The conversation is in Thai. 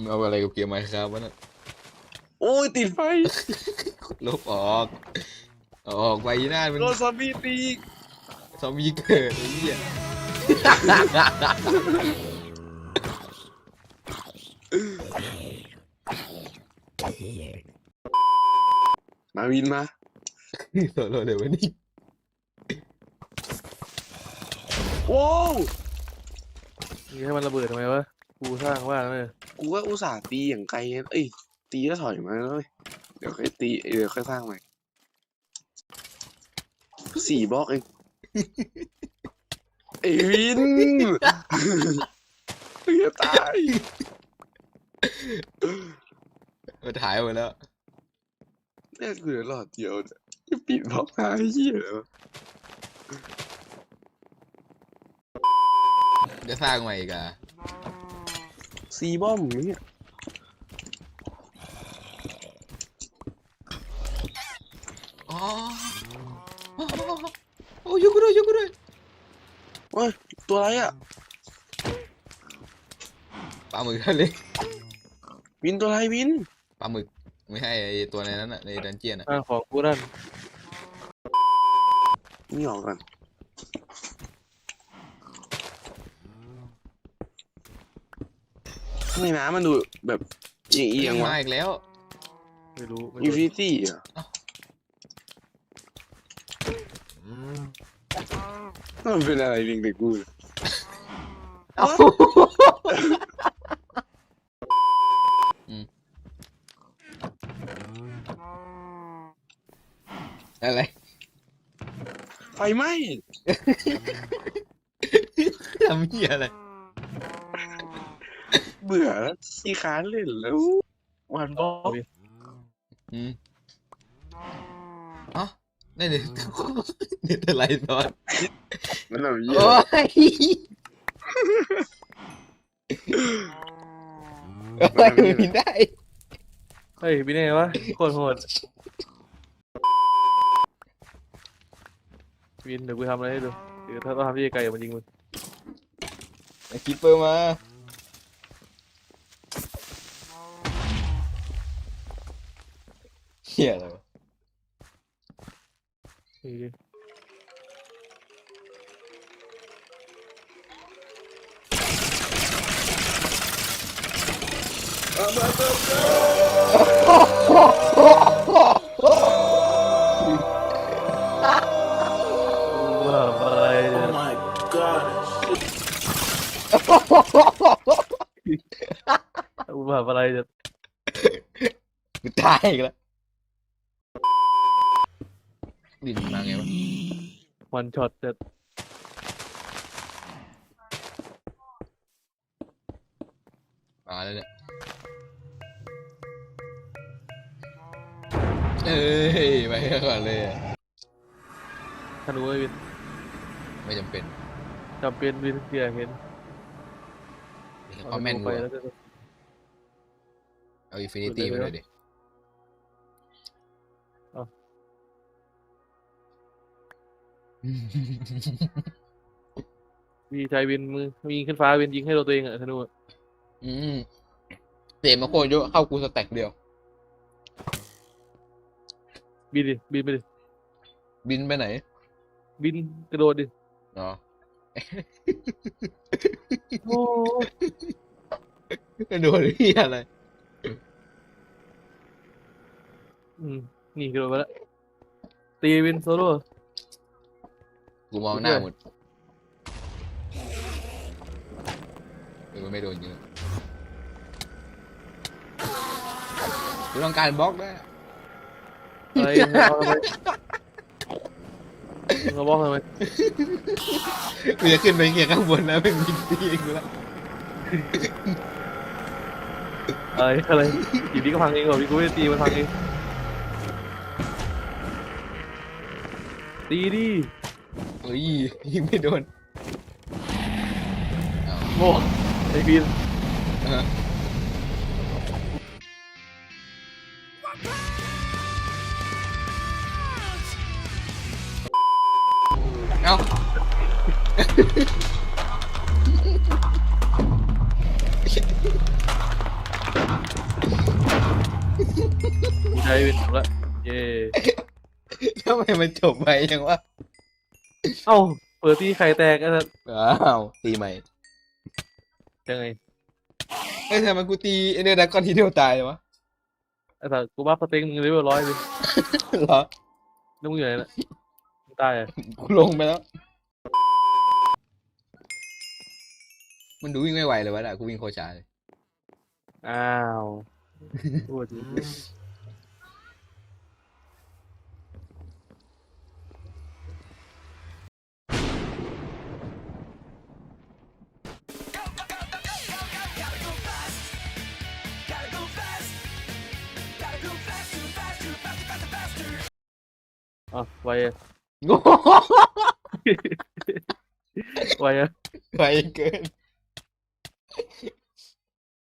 มึงเอาอะไรกับเกมไมค์ครับวะน่ะโอ้ยติดไฟลบออกเอาออกไปหน้ามันโดนซอมบี้ตีอีกซอมบี้เกิดไอ้เหี้ยมาวินมาโซโลเดี๋ยววันนี้โว้วนี่ให้มันระเบิดทำไมวะ กูสร้างว่านเลยกูก็อุตส่าห์ตีอย่างไกลนะเอ้ยตีแล้วถอยมาเลยเดี๋ยวค่อยตีเดี๋ยวค่อยสร้างใหม่สี่บล็อกเองไอ้วินจะตายมาถ่ายหมดแล้วแม่งเหลือหลอดเดียวเนี่ยจะปิดบล็อกหาไอ้เหี้ยเหรอจะสร้างใหม่อีกอะ ซีบอมเนี่ยอ๋อโอ้ยกกูด้วยยกกูด้วยโอ้ยตัวอะไรอะปลาหมึกทะเลวินตัวอะไรวินปลาหมึกไม่ใช่ไอตัวในนั้นอะในดันเจียนอะสร้างของกูนั่นนี่ออกก่อนทำ ไมน้ำมันดูแบบเอียงเอียงๆวะมาอีกแล้ว ไม่รู้ไม่อินรู้ฟินิตี้อะมันเป็นอะไรเด็กๆกูเอ้าอะไร ไฟไหม้ทำเหี้ยอะไร เบื่อแล้วขี้ค้านเล่นแล้ววันบอลอืมอ๋อได้เดี๋ยวเดี๋ยวอะไรตอนมันแบบเหี้ยโอ้ยโอ้ยไม่ได้เฮ้ยพี่เน่วะโคตรโหดวินเดี๋ยวกูทำอะไรให้ดูเดี๋ยวถ้าต้องทำที่ไกลๆมันยิงมึงไอ้คิปเปอร์มา เฮียอะไรวะนี่ดิว่าอะไรเนี่ย my god. ว่าอะไรเนี่ยกูตายอีกแล้ว บินมาไงวะวันช็อตจะมาแล้วเนี่ยเอ้ยไปก่อนเลยอะธนูไอ้วินไม่จำเป็นจำเป็นวินเสียเห็นเอาแม่นไปกูแล้วอะก็ เอาอินฟินิตี้สุมาดเลเลยยดิ พี่ชายวินมือยิงขึ้นฟ้าวินยิงให้โดนตัวเองอะธนูอะอืมเตะมาโคตรเยอะเข้ากูสแต็กเดียว บินดิบินไปดิบินไปไหนบินกระโดดดิอ๋อโอ้โดนเฮียอะไร อืมนี่กระโดดไปแล้วตีวินโซโล่ กูมองหน้าหมดเออไม่โดนเยอะกูต้องการบล็อกนะอะไรมึงเอาทำไมมึงเอาบล็อกทำไมกูจะขึ้นไปเกียร์ข้างบนนะไม่มีตีเองกูละอะไรอะไรอยู่ดีก็พังเองเหรอพี่กูไม่ได้ตีมันพังเองตีดิ เฮ้ยยิงไม่โดนโง่ไอพี่ะเอ้ากูใช้เป็นผมละเย้ ทำไมมันจบไปยังวะ เอ้าเปิดที่ไข่แตกไอ้สัสอ้าว ตีใหม่ยังไงเอ้ยทำไมกูตีเอเนอร์ดักกอนทีเดียวตายวะไอ้สัสกูบ้าสเต็งมึงเลเวลร้อยวินเหรอแล้วมึงอยู่ไหนล่ะมึงตายอะกูลงไปแล้ว มันดูวิ่งไม่ไหวเลยวะน่ะกูวิ่งโคตรช้าเลย อ้าวพูดดิ Ah, vaya. vaya. ไวเกิน